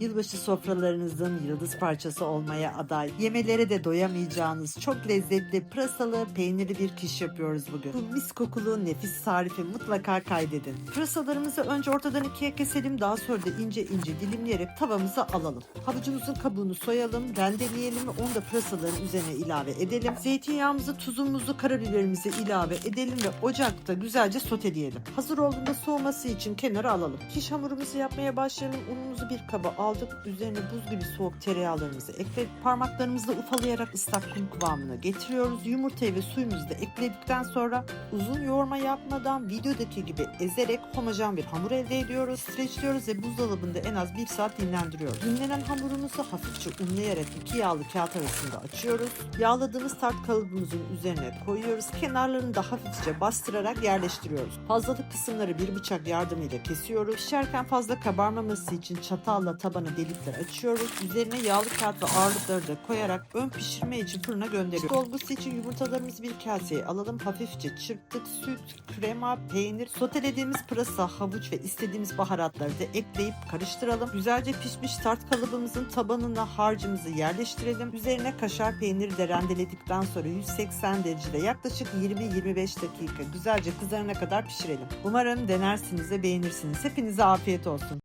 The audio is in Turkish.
Yılbaşı sofralarınızın yıldız parçası olmaya aday, yemelere de doyamayacağınız çok lezzetli pırasalı peynirli bir kiş yapıyoruz bugün. Bu mis kokulu nefis tarifi mutlaka kaydedin. Pırasalarımızı önce ortadan ikiye keselim daha sonra da ince ince dilimleyerek tavamıza alalım. Havucumuzun kabuğunu soyalım, rendeleyelim ve onu da pırasaların üzerine ilave edelim. Zeytinyağımızı, tuzumuzu, karabiberimizi ilave edelim ve ocakta güzelce soteleyelim. Hazır olduğunda soğuması için kenara alalım. Kiş hamurumuzu yapmaya başlayalım. Unumuzu bir kaba aldık. Üzerine buz gibi soğuk tereyağlarımızı ekledik. Parmaklarımızla ufalayarak ıslak kum kıvamına getiriyoruz. Yumurtayı ve suyumuzu da ekledikten sonra uzun yoğurma yapmadan videodaki gibi ezerek homojen bir hamur elde ediyoruz. Streçliyoruz ve buzdolabında en az bir saat dinlendiriyoruz. Dinlenen hamurumuzu hafifçe unlayarak iki yağlı kağıt arasında açıyoruz. Yağladığımız tart kalıbımızın üzerine koyuyoruz. Kenarlarını da hafifçe bastırarak yerleştiriyoruz. Fazlalık kısımları bir bıçak yardımıyla kesiyoruz. Pişerken fazla kabarmaması için çatalla tabana delikler açıyoruz. Üzerine yağlı kağıt ve ağırlıkları da koyarak ön pişirme için fırına gönderiyoruz. Dolgusu için yumurtalarımızı bir kaseye alalım. Hafifçe çırptık. Süt, krema, peynir, sotelediğimiz pırasa, havuç ve istediğimiz baharatları da ekleyip karıştıralım. Güzelce pişmiş tart kalıbımızın tabanına harcımızı yerleştirelim. Üzerine kaşar peyniri de rendeledikten sonra 180 derecede yaklaşık 20-25 dakika güzelce kızarana kadar pişirelim. Umarım denersiniz ve beğenirsiniz. Hepinize afiyet olsun.